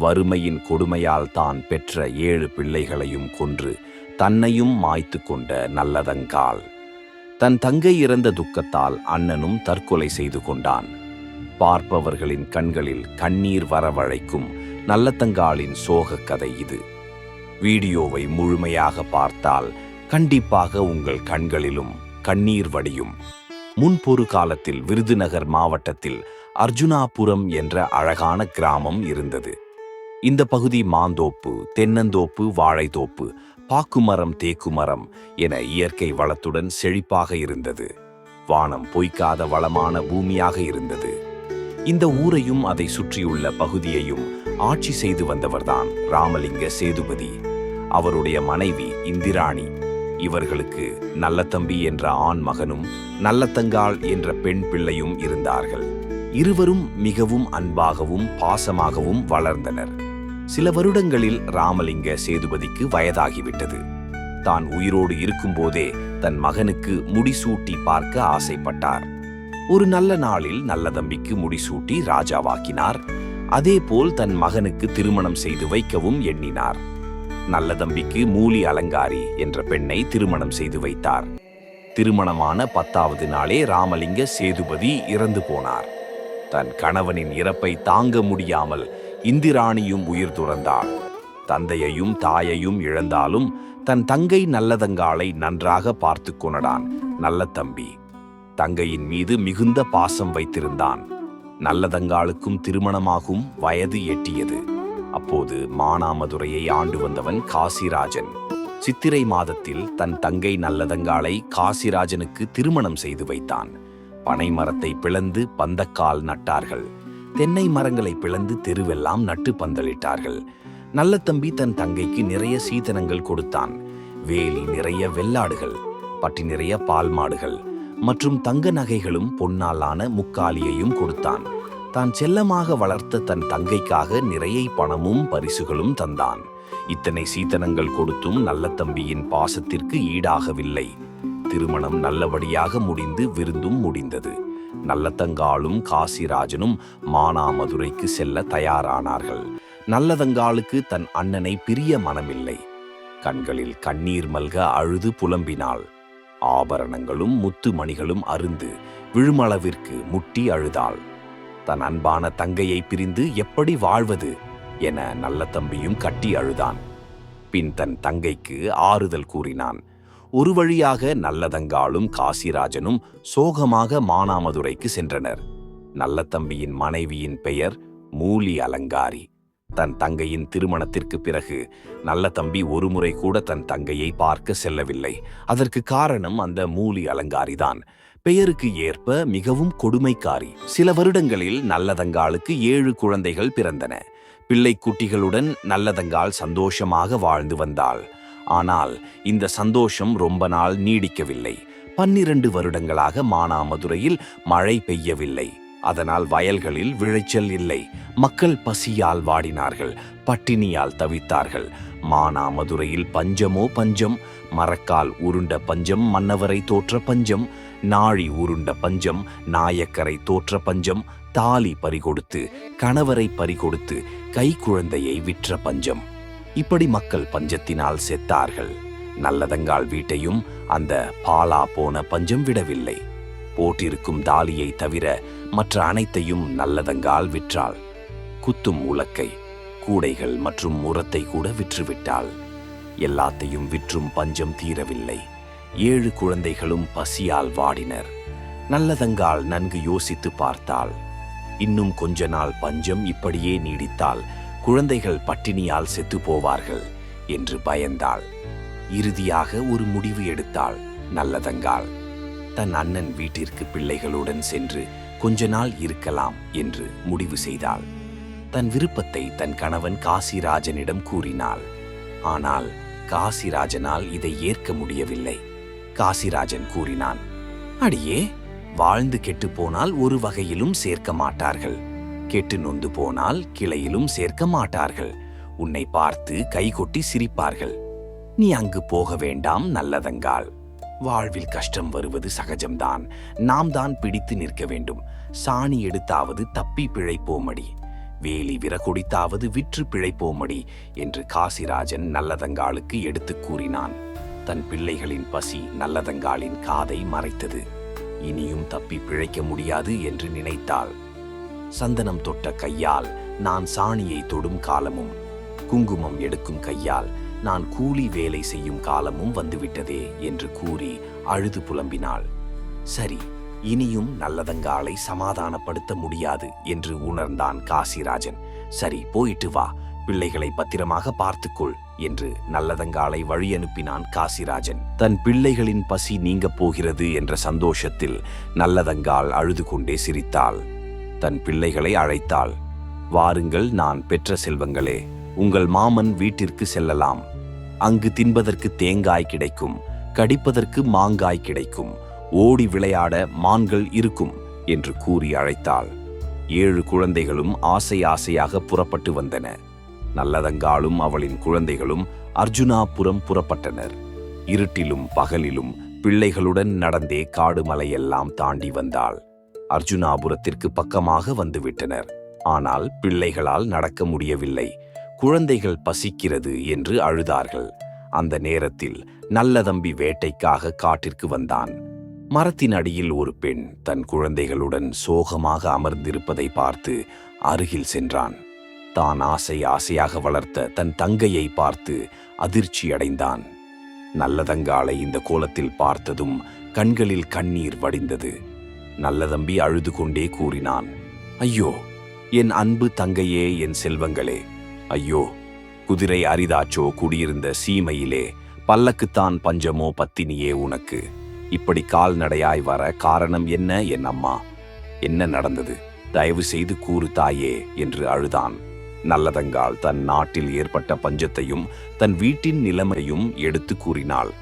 வறுமையின் கொடுமையால் தான் பெற்ற ஏழு பிள்ளைகளையும் கொன்று தன்னையும் மாய்த்து கொண்ட நல்லதங்கால் தன் தங்கை இறந்த துக்கத்தால் அண்ணனும் தற்கொலை செய்து கொண்டான். பார்ப்பவர்களின் கண்களில் கண்ணீர் வரவழைக்கும் நல்லதங்காளின் சோகக் கதை இது. வீடியோவை முழுமையாக பார்த்தால் கண்டிப்பாக உங்கள் கண்களிலும் கண்ணீர் வடியும். முன்பொரு காலத்தில் விருதுநகர் மாவட்டத்தில் அர்ஜுனாபுரம் என்ற அழகான கிராமம் இருந்தது. இந்த பகுதி மாந்தோப்பு தென்னந்தோப்பு வாழைத்தோப்பு பாக்குமரம் தேக்குமரம் என இயற்கை வளத்துடன் செழிப்பாக இருந்தது. வானம் பொய்க்காத வளமான பூமியாக இருந்தது. இந்த ஊரையும் அதை சுற்றியுள்ள பகுதியையும் ஆட்சி செய்து வந்தவர்தான் ராமலிங்க சேதுபதி. அவருடைய மனைவி இந்திராணி. இவர்களுக்கு நல்லத்தம்பி என்ற ஆண் மகனும் நல்லத்தங்காள் என்ற பெண் பிள்ளையும் இருந்தார்கள். இருவரும் மிகவும் அன்பாகவும் பாசமாகவும் வளர்ந்தனர். சில வருடங்களில் ராமலிங்க சேதுபதிக்கு வயதாகிவிட்டது. தான் உயிரோடு இருக்கும்போதே தன் மகனுக்கு முடிசூட்டி பார்க்க ஆசைப்பட்டார். ஒரு நல்ல நாளில் நல்லதம்பிக்கு முடிசூட்டி ராஜாவாக்கினார். அதேபோல் தன் மகனுக்கு திருமணம் செய்து வைக்கவும் எண்ணினார். நல்லதம்பிக்கு மூலி அலங்காரி என்ற பெண்ணை திருமணம் செய்து வைத்தார். திருமணமான பத்தாவது நாளே ராமலிங்க சேதுபதி இறந்து போனார். தன் கணவனின் இறப்பை தாங்க முடியாமல் இந்திராணியும் உயிர் துறந்தாள். தந்தையையும் தாயையும் இழந்தாலும் தன் தங்கை நல்லதங்காளை நன்றாக பார்த்து கொணடான் நல்ல தம்பி. தங்கையின் மீது மிகுந்த பாசம் வைத்திருந்தான். நல்லதங்காளுக்கும் திருமணமாகும் வயது எட்டியது. அப்போது மானாமதுரையை ஆண்டு வந்தவன் காசிராஜன். சித்திரை மாதத்தில் தன் தங்கை நல்லதங்காளை காசிராஜனுக்கு திருமணம் செய்து வைத்தான். பனைமரத்தை பிளந்து பந்தக்கால் நட்டார்கள். தென்னை மரங்களை பிளந்து தெருவெல்லாம் நட்டு பந்தலிட்டார்கள். நல்ல தம்பி தன் தங்கைக்கு நிறைய சீதனங்கள் கொடுத்தான். வேலி நிறைய வெள்ளாடுகள் பட்டி நிறைய பால் மாடுகள் மற்றும் தங்க நகைகளும் பொன்னாலான முக்காலியையும் கொடுத்தான். தான் செல்லமாக வளர்த்த தன் தங்கைக்காக நிறைய பணமும் பரிசுகளும் தந்தான். இத்தனை சீதனங்கள் கொடுத்தும் நல்ல தம்பியின் பாசத்திற்கு ஈடாகவில்லை. திருமணம் நல்லபடியாக முடிந்து விருந்தும் முடிந்தது. நல்லதங்காலும் காசிராஜனும் மானாமதுரைக்கு செல்ல தயாரானார்கள். நல்லதங்காலுக்கு தன் அண்ணனை பிரிய மனமில்லை. கண்களில் கண்ணீர் மல்க அழுது புலம்பினாள். ஆபரணங்களும் முத்து மணிகளும் அருந்து விழுமளவிற்கு முட்டி அழுதாள். தன் அன்பான தங்கையை பிரிந்து எப்படி வாழ்வது என நல்ல தம்பியும் கட்டி அழுதான். பின் தன் தங்கைக்கு ஆறுதல் கூறினான். ஒரு வழியாக நல்லதங்காலும் காசிராஜனும் சோகமாக மானாமதுரைக்கு சென்றனர். நல்ல தம்பியின் மனைவியின் பெயர் மூலி அலங்காரி. தன் தங்கையின் திருமணத்திற்கு பிறகு நல்ல தம்பி ஒருமுறை கூட தன் தங்கையை பார்க்க செல்லவில்லை. அதற்கு காரணம் அந்த மூலி அலங்காரிதான். பெயருக்கு ஏற்ப மிகவும் கொடுமைக்காரி. சில வருடங்களில் நல்லதங்காளுக்கு ஏழு குழந்தைகள் பிறந்தன. பிள்ளை குட்டிகளுடன் நல்லதங்கால் சந்தோஷமாக வாழ்ந்து வந்தாள். ஆனால் இந்த சந்தோஷம் ரொம்ப நாள் நீடிக்கவில்லை. பன்னிரண்டு வருடங்களாக மானாமதுரையில் மழை பெய்யவில்லை. அதனால் வயல்களில் விளைச்சல் இல்லை. மக்கள் பசியால் வாடினார்கள். பட்டினியால் தவித்தார்கள். மானாமதுரையில் பஞ்சமோ பஞ்சம் மரக்கால் உருண்ட பஞ்சம் மன்னவரை தோற்ற பஞ்சம் நாழி உருண்ட பஞ்சம் நாயக்கரை தோற்ற பஞ்சம் தாலி பறிகொடுத்து கணவரை பறிகொடுத்து கைக்குழந்தையை விற்ற பஞ்சம். இப்படி மக்கள் பஞ்சத்தினால் செத்தார்கள். நல்லதங்கால் வீட்டையும் அந்த பாலா போன பஞ்சம் விடவில்லை. போட்டிருக்கும் தாலியை தவிர மற்ற அனைத்தையும் நல்லதங்கால் விற்றாள். குத்தும் உலக்கை கூடைகள் மற்றும் உரத்தை கூட விற்றுவிட்டாள். எல்லாத்தையும் விற்றும் பஞ்சம் தீரவில்லை. ஏழு குழந்தைகளும் பசியால் வாடினர். நல்லதங்கால் நன்கு யோசித்து பார்த்தாள். இன்னும் கொஞ்ச நாள் பஞ்சம் இப்படியே நீடித்தால் குழந்தைகள் பட்டினியால் செத்து போவார்கள் என்று பயந்தாள். இறுதியாக ஒரு முடிவு எடுத்தாள். நல்லதங்காள். தன் அண்ணன் வீட்டிற்கு பிள்ளைகளுடன் சென்று கொஞ்ச நாள் இருக்கலாம் என்று முடிவு செய்தாள். தன் விருப்பத்தை தன் கணவன் காசிராஜனிடம் கூறினாள். ஆனால் காசிராஜனால் இதை ஏற்க முடியவில்லை. காசிராஜன் கூறினான் அடியே வாழ்ந்து கெட்டுப்போனால் ஒரு வகையிலும் சேர்க்க மாட்டார்கள். கெட்டு நொந்து போனால் கிளையிலும் சேர்க்க மாட்டார்கள். உன்னை பார்த்து கைகொட்டி சிரிப்பார்கள். நீ அங்கு போக வேண்டாம் நல்லதங்கால். வாழ்வில் கஷ்டம் வருவது சகஜம்தான். நாம் தான் பிடித்து நிற்க வேண்டும். சாணி எடுத்தாவது தப்பி பிழைப்போமடி. வேலி விறகொடித்தாவது விற்று பிழைப்போமடி என்று காசிராஜன் நல்லதங்காளுக்கு எடுத்துக் கூறினான். தன் பிள்ளைகளின் பசி நல்லதங்காளின் காதை மறைத்தது. இனியும் தப்பி பிழைக்க முடியாது என்று நினைத்தாள். சந்தனம் தொட்ட கையால் நான் சாணியை தொடும் காலமும் குங்குமம் எடுக்கும் கையால் நான் கூலி வேலை செய்யும் காலமும் வந்துவிட்டதே என்று கூறி அழுது புலம்பினாள். சரி இனியும் நல்லதங்காலை சமாதானப்படுத்த முடியாது என்று உணர்ந்தான் காசிராஜன். சரி போயிட்டு வா பிள்ளைகளை பத்திரமாக பார்த்துக்கொள் என்று நல்லதங்காலை வழி அனுப்பினான் காசிராஜன். தன் பிள்ளைகளின் பசி நீங்கப் போகிறது என்ற சந்தோஷத்தில் நல்லதங்கால் அழுது கொண்டே சிரித்தாள். தன் பிள்ளைகளை அழைத்தாள். வாருங்கள் நான் பெற்ற செல்வங்களே உங்கள் மாமன் வீட்டிற்கு செல்லலாம். அங்கு தின்பதற்கு தேங்காய் கிடைக்கும் கடிப்பதற்கு மாங்காய் கிடைக்கும் ஓடி விளையாட மான்கள் இருக்கும் என்று கூறி அழைத்தாள். ஏழு குழந்தைகளும் ஆசை ஆசையாக புறப்பட்டு வந்தன. நல்லதங்காலும் அவளின் குழந்தைகளும் அர்ஜுனாபுரம் புறப்பட்டனர். இருட்டிலும் பகலிலும் பிள்ளைகளுடன் நடந்தே காடு மலையெல்லாம் தாண்டி வந்தாள். அர்ஜுனாபுரத்திற்கு பக்கமாக வந்துவிட்டனர். ஆனால் பிள்ளைகளால் நடக்க முடியவில்லை. குழந்தைகள் பசிக்கிறது என்று அழுதார்கள். அந்த நேரத்தில் நல்லதம்பி வேட்டைக்காக காட்டிற்கு வந்தான். மரத்தின் அடியில் ஒரு பெண் தன் குழந்தைகளுடன் சோகமாக அமர்ந்திருப்பதை பார்த்து அருகில் சென்றான். தான் ஆசை ஆசையாக வளர்த்த தன் தங்கையை பார்த்து அதிர்ச்சி அடைந்தான். நல்லதங்காலை இந்த கோலத்தில் பார்த்ததும் கண்களில் கண்ணீர் வடிந்தது. நல்லதம்பி அழுது கொண்டே கூறினான் ஐயோ என் அன்பு தங்கையே என் செல்வங்களே ஐயோ குதிரை அரிதாச்சோ குடியிருந்த சீமையிலே பல்லக்குத்தான் பஞ்சமோ பத்தினியே உனக்கு. இப்படி கால்நடையாய் வர காரணம் என்ன என் அம்மா? என்ன நடந்தது? தயவு செய்து கூறு தாயே என்று அழுதான். நல்லதங்கால் தன் நாட்டில் ஏற்பட்ட பஞ்சத்தையும் தன் வீட்டின் நிலைமையும் எடுத்து கூறினாள்.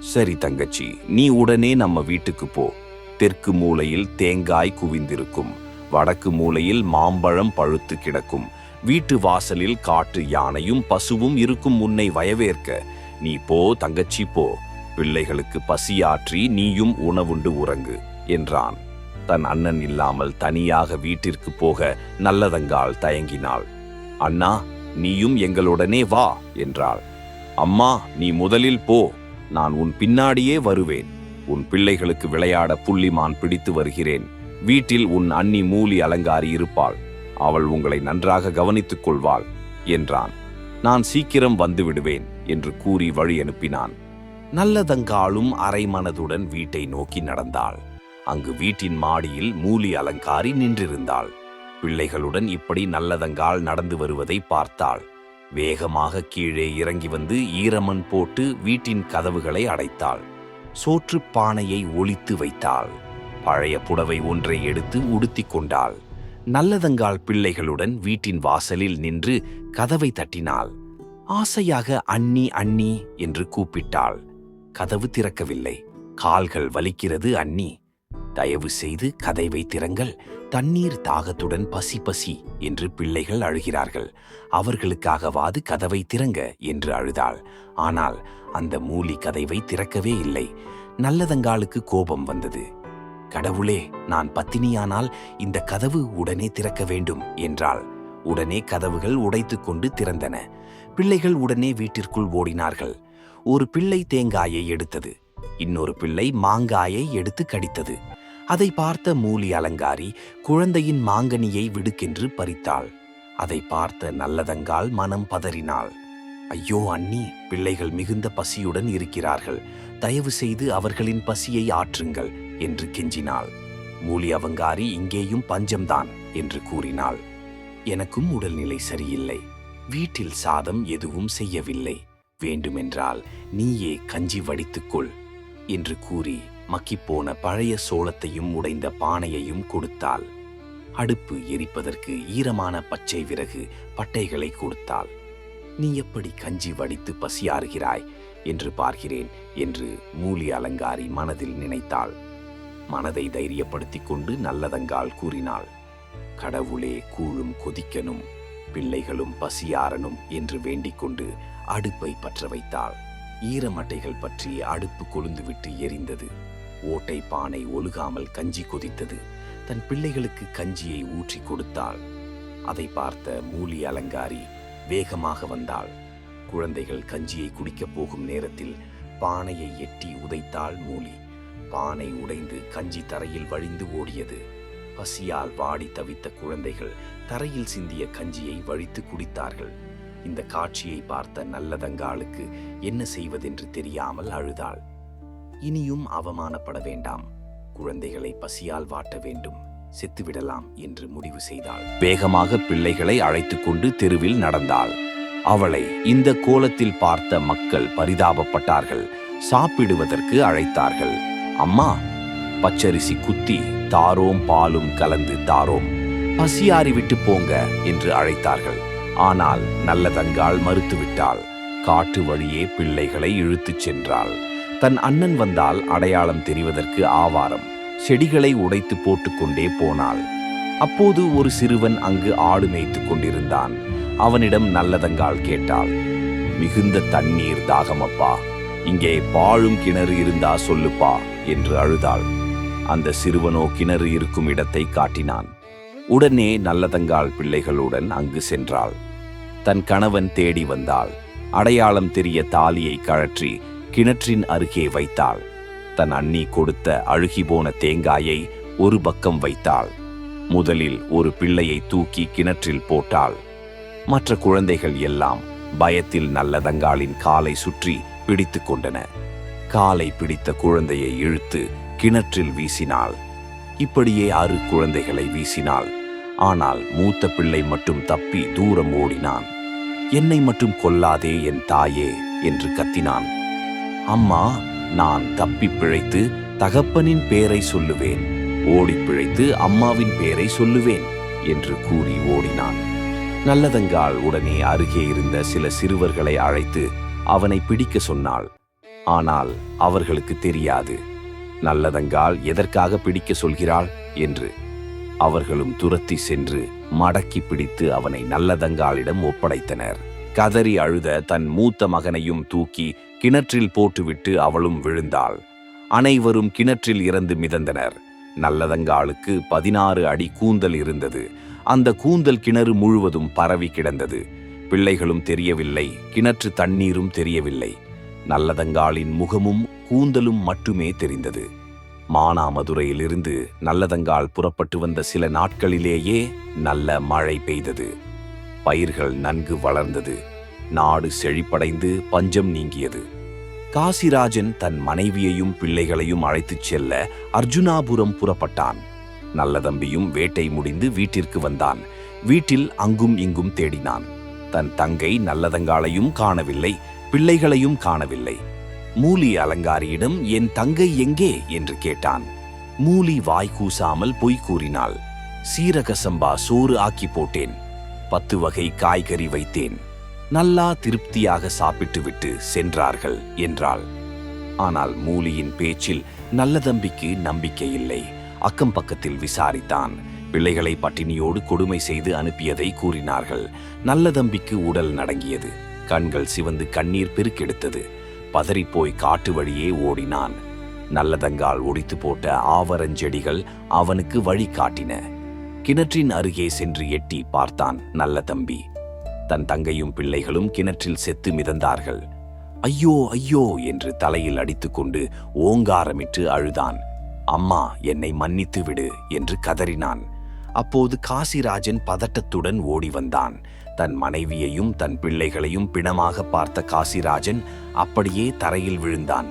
சரி தங்கச்சி நீ உடனே நம்ம வீட்டுக்கு போ. தெற்கு மூலையில் தேங்காய் குவிந்திருக்கும். வடக்கு மூலையில் மாம்பழம் பழுத்து கிடக்கும். வீட்டு வாசலில் காட்டு யானையும் பசுவும் இருக்கும் உன்னை வயவேற்க. நீ போ தங்கச்சி போ. பிள்ளைகளுக்கு பசியாற்றி நீயும் உணவுண்டு உறங்கு என்றான். தன் அண்ணன் இல்லாமல் தனியாக வீட்டிற்கு போக நல்லதங்கால் தயங்கினாள். அண்ணா நீயும் எங்களுடனே வா என்றாள். அம்மா நீ முதலில் போ. நான் உன் பின்னாடியே வருவேன். உன் பிள்ளைகளுக்கு விளையாட புள்ளிமான் பிடித்து வருகிறேன். வீட்டில் உன் அண்ணி மூலி அலங்காரி இருப்பாள். அவள் உங்களை நன்றாக கவனித்துக் கொள்வாள் என்றான். நான் சீக்கிரம் வந்து விடுவேன் என்று கூறி வழி அனுப்பினான். நல்லதங்காலும் அரைமனதுடன் வீட்டை நோக்கி நடந்தாள். அங்கு வீட்டின் மாடியில் மூலி அலங்காரி நின்றிருந்தாள். பிள்ளைகளுடன் இப்படி நல்லதங்கால் நடந்து வருவதை பார்த்தாள். வேகமாக கீழே இறங்கி வந்து ஈரமண் போட்டு வீட்டின் கதவுகளை அடைத்தாள். சோற்றுப் பானையை ஒளித்து வைத்தாள். பழைய புடவை ஒன்றை எடுத்து உடுத்திக் கொண்டாள். நல்லதங்கால் பிள்ளைகளுடன் வீட்டின் வாசலில் நின்று கதவை தட்டினாள். ஆசையாக அண்ணி அண்ணி என்று கூப்பிட்டாள். கதவு திறக்கவில்லை. கால்கள் வலிக்கிறது அண்ணி தயவு செய்து கதவை திறங்கள். தண்ணீர் தாகத்துடன் பசி பசி என்று பிள்ளைகள் அழுகிறார்கள். அவர்களுக்காகவாது கதவை திறங்க என்று அழுதாள். ஆனால் அந்த மூலி கதவை திறக்கவே இல்லை. நல்லதங்காலுக்கு கோபம் வந்தது. கடவுளே நான் பத்தினியானால் இந்த கதவு உடனே திறக்க வேண்டும் என்றாள். உடனே கதவுகள் உடைத்துக்கொண்டு திறந்தன. பிள்ளைகள் உடனே வீட்டிற்குள் ஓடினார்கள். ஒரு பிள்ளை தேங்காயை எடுத்தது. இன்னொரு பிள்ளை மாங்காயை எடுத்து கடித்தது. அதை பார்த்த மூலி அலங்காரி குழந்தையின் மாங்கனியை விடுக்கென்று பறித்தாள். அதை பார்த்த நல்லதங்கால் மனம் பதறினாள். ஐயோ அண்ணி பிள்ளைகள் மிகுந்த பசியுடன் இருக்கிறார்கள். தயவு செய்து அவர்களின் பசியை ஆற்றுங்கள் என்று கெஞ்சினாள். மூலி அவங்காரி இங்கேயும் பஞ்சம்தான் என்று கூறினாள். எனக்கும் உடல்நிலை சரியில்லை. வீட்டில் சாதம் எதுவும் செய்யவில்லை. வேண்டுமென்றால் நீயே கஞ்சி வடித்துக்கொள் என்று கூறி மக்கிப்போன பழைய சோளத்தையும் உடைந்த பானையையும் கொடுத்தாள். அடுப்பு எரிப்பதற்கு ஈரமான பச்சை விறகு பட்டைகளை கொடுத்தாள். நீ எப்படி கஞ்சி வடித்து பசியாறுகிறாய் என்று பார்க்கிறேன் என்று மூலி அலங்காரி மனதில் நினைத்தாள். மனதை தைரியப்படுத்திக் கொண்டு நல்லதங்கால் கூறினாள். கடவுளே கூழும் கொதிக்கனும் பிள்ளைகளும் பசியாரனும் என்று வேண்டிக்கொண்டு அடுப்பை பற்ற வைத்தாள். ஈரமட்டைகள் பற்றி அடுப்பு கொழுந்துவிட்டு எரிந்தது. ஓட்டை பானை ஒழுகாமல் கஞ்சி கொதித்தது. தன் பிள்ளைகளுக்கு கஞ்சியை ஊற்றி கொடுத்தாள். அதை பார்த்த மூலி அலங்காரி வேகமாக வந்தாள். குழந்தைகள் கஞ்சியை குடிக்கப் போகும் நேரத்தில் பானையை எட்டி உதைத்தாள் மூலி. பானை உடைந்து கஞ்சி தரையில் வழிந்து ஓடியது. பசியால் வாடி தவித்த குழந்தைகள் தரையில் சிந்திய கஞ்சியை வழித்து குடித்தார்கள். இந்த காட்சியை பார்த்த நல்லதங்காளுக்கு என்ன செய்வதென்று தெரியாமல் அழுதாள். இனியும் அவமானப்பட வேண்டாம். குழந்தைகளை பசியால் வாட்ட வேண்டும். செத்துவிடலாம் என்று முடிவு செய்தாள். வேகமாக பிள்ளைகளை அழைத்து கொண்டு தெருவில் நடந்தாள். அவளை இந்த கோலத்தில் பார்த்த மக்கள் பரிதாபப்பட்டார்கள். சாப்பிடுவதற்கு அழைத்தார்கள். அம்மா பச்சரிசி குத்தி தாரோம் பாலும் கலந்து தாரோம். பசியாறி விட்டு போங்க என்று அழைத்தார்கள். ஆனால் நல்லதங்காள் மறுத்துவிட்டாள். காட்டு வழியே பிள்ளைகளை இழுத்துச் சென்றாள். தன் அண்ணன் வந்தால் அடையாளம் தெரிவதற்கு ஆவாரம். செடிகளை உடைத்து போட்டுக்கொண்டே போனாள். அப்போது ஒரு சிறுவன் அங்கு ஆடு மேய்த்து கொண்டிருந்தான். அவனிடம் நல்லதங்காள் கேட்டாள். மிகுந்த தண்ணீர் தாகமப்பா. இங்கே பாழும் கிணறு இருந்தா சொல்லுப்பா என்று அழுதாள். அந்த சிறுவனோ கிணறு இருக்கும் இடத்தை காட்டினான். உடனே நல்லதங்காள் பிள்ளைகளுடன் அங்கு சென்றாள். தன் கணவன் தேடி வந்தாள். அடையாளம் தெரிய தாலியை கழற்றி கிணற்றின் அருகே வைத்தாள். தன் அண்ணி கொடுத்த அழுகி போன தேங்காயை ஒரு பக்கம் வைத்தாள். முதலில் ஒரு பிள்ளையை தூக்கி கிணற்றில் போட்டாள். மற்ற குழந்தைகள் எல்லாம் பயத்தில் நல்லதங்காளின் காலை சுற்றி பிடித்து கொண்டன. காலை பிடித்த குழந்தையை இழுத்து கிணற்றில் வீசினாள். இப்படியே ஆறு குழந்தைகளை வீசினாள். ஆனால் மூத்த பிள்ளை மட்டும் தப்பி தூரம் ஓடினான். என்னை மட்டும் கொல்லாதே என் தாயே என்று கத்தினான். அம்மா நான் தப்பி பிழைத்து தகப்பனின் பேரை சொல்லுவேன் ஓடி பிழைத்து அம்மாவின் பேரை சொல்லுவேன் என்று கூறி ஓடினான். நல்லதங்காள் உடனே அருகே இருந்த சில சிறுவர்களை அழைத்து அவனை பிடிக்க சொன்னாள். ஆனால் அவர்களுக்கு தெரியாது. நல்லதங்கால் எதற்காக பிடிக்க சொல்கிறாள் என்று. அவர்களும் துரத்தி சென்று மடக்கி பிடித்து அவனை நல்லதங்காளிடம் ஒப்படைத்தனர். கதறி அழுத தன் மூத்த மகனையும் தூக்கி கிணற்றில் போட்டுவிட்டு அவளும் விழுந்தாள். அனைவரும் கிணற்றில் இறந்து மிதந்தனர். நல்லதங்காளுக்கு பதினாறு அடி கூந்தல் இருந்தது. அந்த கூந்தல் கிணறு முழுவதும் பரவி கிடந்தது. பிள்ளைகளும் தெரியவில்லை கிணற்று தண்ணீரும் தெரியவில்லை. நல்லதங்காளின் முகமும் கூந்தலும் மட்டுமே தெரிந்தது. மானாமதுரையிலிருந்து நல்லதங்கால் புறப்பட்டு வந்த சில நாட்களிலேயே நல்ல மழை பெய்தது. பயிர்கள் நன்கு வளர்ந்தது. நாடு செழிப்படைந்து பஞ்சம் நீங்கியது. காசிராஜன் தன் மனைவியையும் பிள்ளைகளையும் அழைத்துச் செல்ல அர்ஜுனாபுரம் புறப்பட்டான். நல்லதம்பியும் வேட்டை முடிந்து வீட்டிற்கு வந்தான். வீட்டில் அங்கும் இங்கும் தேடினான். தன் தங்கை நல்லதங்காளையும் காணவில்லை பிள்ளைகளையும் காணவில்லை. மூலி அலங்காரியிடம் என் தங்கை எங்கே? என்று கேட்டான். மூலி வாய் கூசாமல் பொய் கூறினாள். சீரக சம்பா சோறு ஆக்கி போட்டேன். பத்து வகை காய்கறி வைத்தேன். நல்லா திருப்தியாக சாப்பிட்டுவிட்டு சென்றார்கள் என்றாள். ஆனால் மூலியின் பேச்சில் நல்லதம்பிக்கு நம்பிக்கை இல்லை. அக்கம் பக்கத்தில் விசாரித்தான். பிள்ளைகளை பட்டினியோடு கொடுமை செய்து அனுப்பியதை கூறினார்கள். நல்லதம்பிக்கு உடல் நடங்கியது. கண்கள் சிவந்து கண்ணீர் பெருக்கெடுத்தது. பதறிப்போய் காட்டு வழியே ஓடினான். நல்லதங்கால் ஒடித்து போட்ட ஆவரஞ்செடிகள் அவனுக்கு வழி காட்டின. கிணற்றின் அருகே சென்று எட்டி பார்த்தான் நல்ல தம்பி. தன் தங்கையும் பிள்ளைகளும் கிணற்றில் செத்து மிதந்தார்கள். ஐயோ ஐயோ என்று தலையில் அடித்துக்கொண்டு ஓங்காரமிட்டு அழுதான். அம்மா என்னை மன்னித்து விடு என்று கதறினான். அப்போது காசிராஜன் பதட்டத்துடன் ஓடி வந்தான். தன் மனைவியையும் தன் பிள்ளைகளையும் பிணமாக பார்த்த காசிராஜன் அப்படியே தரையில் விழுந்தான்.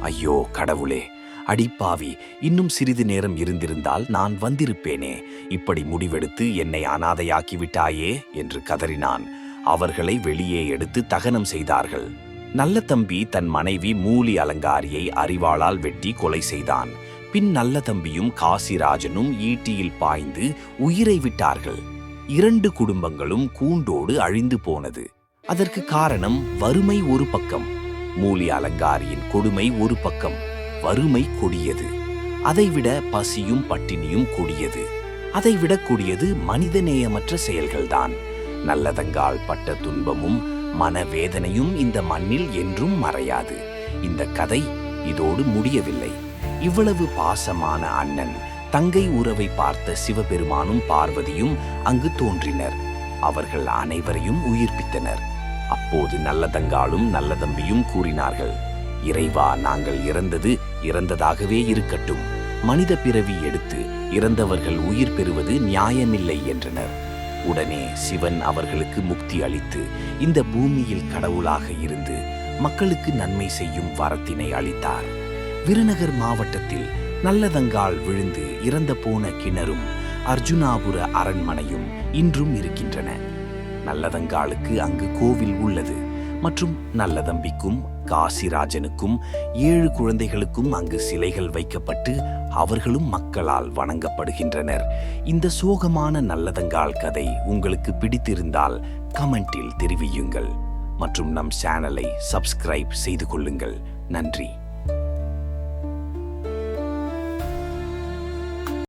ஐயோ கடவுளே அடிப்பாவி இன்னும் சிறிது நேரம் இருந்திருந்தால் நான் வந்திருப்பேனே. இப்படி முடிவெடுத்து என்னை அனாதையாக்கி விட்டாயே என்று கதறினான். அவர்களை வெளியே எடுத்து தகனம் செய்தார்கள். நல்ல தம்பி தன் மனைவி மூலி அலங்காரியை அறிவாளால் வெட்டி கொலை செய்தான். பின் நல்ல தம்பியும் காசிராஜனும் ஈட்டியில் பாய்ந்து உயிரை விட்டார்கள். இரண்டு குடும்பங்களும் கூண்டோடு அழிந்து போனது. அதற்கு காரணம் வறுமை ஒரு பக்கம் மூலி அலங்காரியின் கொடுமை ஒரு பக்கம். வறுமை கொடியது. அதைவிட பசியும் பட்டினியும் கொடியது. அதைவிட கொடியது மனிதநேயமற்ற செயல்கள்தான். நல்லதங்கால் பட்ட துன்பமும் மனவேதனையும் இந்த மண்ணில் என்றும் மறையாது. இந்த கதை இதோடு முடியவில்லை. இவ்வளவு பாசமான அண்ணன் தங்கை உறவை பார்த்த சிவபெருமானும் பார்வதியும் அங்கு தோன்றினர். அவர்கள் அனைவரையும் உயிர்ப்பித்தனர். அப்போது நல்லதங்காலும் நல்லதம்பியும் கூறினார்கள். இறைவா நாங்கள் இறந்தது இறந்ததாகவே இருக்கட்டும். மனித பிறவி எடுத்து இறந்தவர்கள் உயிர் பெறுவது நியாயமில்லை என்றனர். உடனே சிவன் அவர்களுக்கு முக்தி அளித்து இந்த பூமியில் கடவுளாக இருந்து மக்களுக்கு நன்மை செய்யும் வரத்தினை அளித்தார். விருநகர் மாவட்டத்தில் நல்லதங்கால் விழுந்து இறந்த போன கிணறும் அர்ஜுனாபுர அரண்மனையும் இன்றும் இருக்கின்றன. நல்லதங்காலுக்கு அங்கு கோவில் உள்ளது மற்றும் நல்லதம்பிக்கும் காசிராஜனுக்கும் ஏழு குழந்தைகளுக்கும் அங்கு சிலைகள் வைக்கப்பட்டு அவர்களும் மக்களால் வணங்கப்படுகின்றனர். இந்த சோகமான நல்லதங்கால் கதை உங்களுக்கு பிடித்திருந்தால் கமெண்டில் தெரிவியுங்கள். மற்றும் நம் சேனலை சப்ஸ்கிரைப் செய்து கொள்ளுங்கள். நன்றி.